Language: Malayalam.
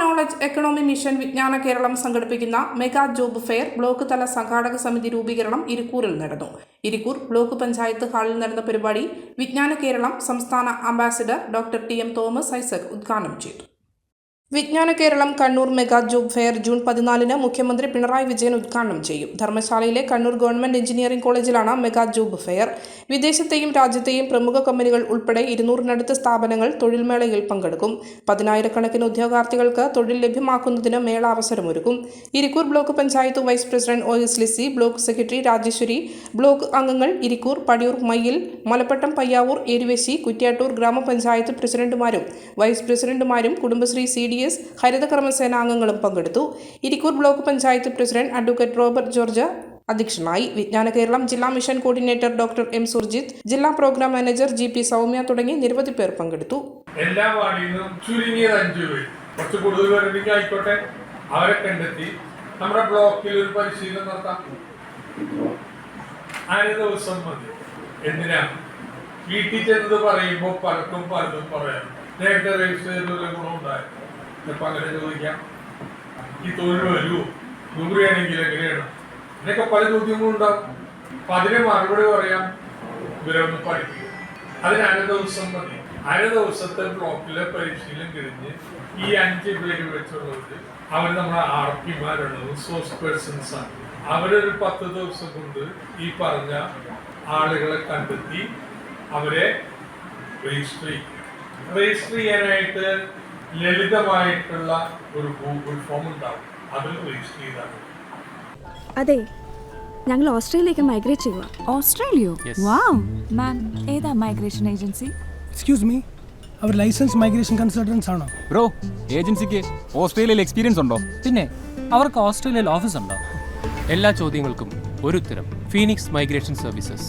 നോളജ് എക്കണോമി മിഷൻ വിജ്ഞാന കേരളം സംഘടിപ്പിക്കുന്ന മെഗാ ജോബ് ഫെയർ ബ്ലോക്ക് തല സംഘാടക സമിതി രൂപീകരണം ഇരിക്കൂറിൽ നടന്നു. ഇരിക്കൂർ ബ്ലോക്ക് പഞ്ചായത്ത് ഹാളിൽ നടന്ന പരിപാടി വിജ്ഞാന കേരളം സംസ്ഥാന ambassador doctor T M Thomas Isaac ഉദ്ഘാടനം ചെയ്തു. Vijnana Keralam Kannur mega job fair June പതിനാലിന് മുഖ്യമന്ത്രി പിണറായി വിജയൻ ഉദ്ഘാടനം ചെയ്യും. ധർമ്മശാലയിലെ കണ്ണൂർ ഗവൺമെന്റ് എഞ്ചിനീയറിംഗ് കോളേജിലാണ് മെഗാ ജോബ് ഫെയർ. വിദേശത്തെയും രാജ്യത്തെയും പ്രമുഖ കമ്പനികൾ ഉൾപ്പെടെ ഇരുന്നൂറിനടുത്ത് സ്ഥാപനങ്ങൾ തൊഴിൽമേളയിൽ പങ്കെടുക്കും. പതിനായിരക്കണക്കിന് ഉദ്യോഗാർത്ഥികൾക്ക് തൊഴിൽ ലഭ്യമാക്കുന്നതിന് മേള അവസരമൊരുക്കും. Irikkur block panchayat vice president O S Lissy block secretary Rajeshwari block അംഗങ്ങൾ ഇരിക്കൂർ പടിയൂർ മയ്യിൽ മലപ്പട്ടം പയ്യാവൂർ എരുവേശി കുറ്റ്യാട്ടൂർ ഗ്രാമപഞ്ചായത്ത് പ്രസിഡന്റുമാരും വൈസ് പ്രസിഡന്റുമാരും കുടുംബശ്രീ സി ഡി എസ് ഹരിതകർമ്മസേന അംഗങ്ങളും പങ്കെടുത്തു. Irikkur block panchayat president advocate Robert George അധ്യക്ഷനായി. വിജ്ഞാന കേരളം ജില്ലാ mission coordinator doctor M Surjith ജില്ലാ programme manager G P Soumya തുടങ്ങി നിരവധി പേർ പങ്കെടുത്തു. എല്ലാ വാർഡിൽ നിന്നും ചുരുങ്ങിയത് അഞ്ചു പേര്. കുറച്ച് അവരെ കണ്ടെത്തി നമ്മുടെ ബ്ലോക്കിൽ ഒരു പരിശീലനം നടത്താം. അര ദിവസം മതി? എന്തിനാ? വീട്ടിൽ ചെന്നത് പറയുമ്പോൾ പലർക്കും പലതും പറയാം. നേരത്തെ രജിസ്റ്റർ ചെയ്തതിൽ ഗുണമുണ്ടായി ചിലപ്പോൾ ചോദിക്കാം. ഈ തൊഴിൽ വരുമോ ദൂരെയാണെങ്കിൽ എങ്ങനെയാണ്? എന്നൊക്കെ പല ചോദ്യങ്ങളും ഉണ്ടാവും. അപ്പൊ അതിന് മറുപടി പറയാം. ഇവരൊന്ന് പഠിക്കുക അതിന് അര ദിവസം മതി. അര ദിവസത്തെ ബ്ലോക്കിലെ പരീക്ഷയിലും കഴിഞ്ഞ് ഈ അഞ്ച് പേര് വെച്ചുള്ളത് അവർ നമ്മുടെ ആർ പിമാരാണ് പേഴ്സൺസ് ആണ്. അവരൊരു പത്ത് ദിവസം കൊണ്ട് ഈ പറഞ്ഞ ആളുകളെ കണ്ടെത്തി അവരെ രജിസ്റ്റർ ചെയ്യും രജിസ്റ്റർ ചെയ്യാനായിട്ട് ലളിതമായിട്ടുള്ള ഒരു ഗൂഗിൾ ഫോം ഉണ്ടാവും. അതിൽ രജിസ്റ്റർ ചെയ്താൽ. അതെ ഞങ്ങൾ ഓസ്ട്രേലിയയിലേക്ക് മൈഗ്രേറ്റ് ചെയ്യുക ഓസ്ട്രേലിയോ? വാവ് മാം ഏതാ മൈഗ്രേഷൻ ഏജൻസി എക്സ്ക്യൂസ് മീ അവർ ലൈസൻസ് മൈഗ്രേഷൻ കൺസൾട്ടൻസ് ആണോ? ബ്രോ ഏജൻസിക്ക് ഓസ്ട്രേലിയയിൽ എക്സ്പീരിയൻസ് ഉണ്ടോ? പിന്നെ അവർക്ക് ഓസ്ട്രേലിയയിൽ ഓഫീസ് ഉണ്ടോ? എല്ലാ ചോദ്യങ്ങൾക്കും ഒരു ഉത്തരം Phoenix migration services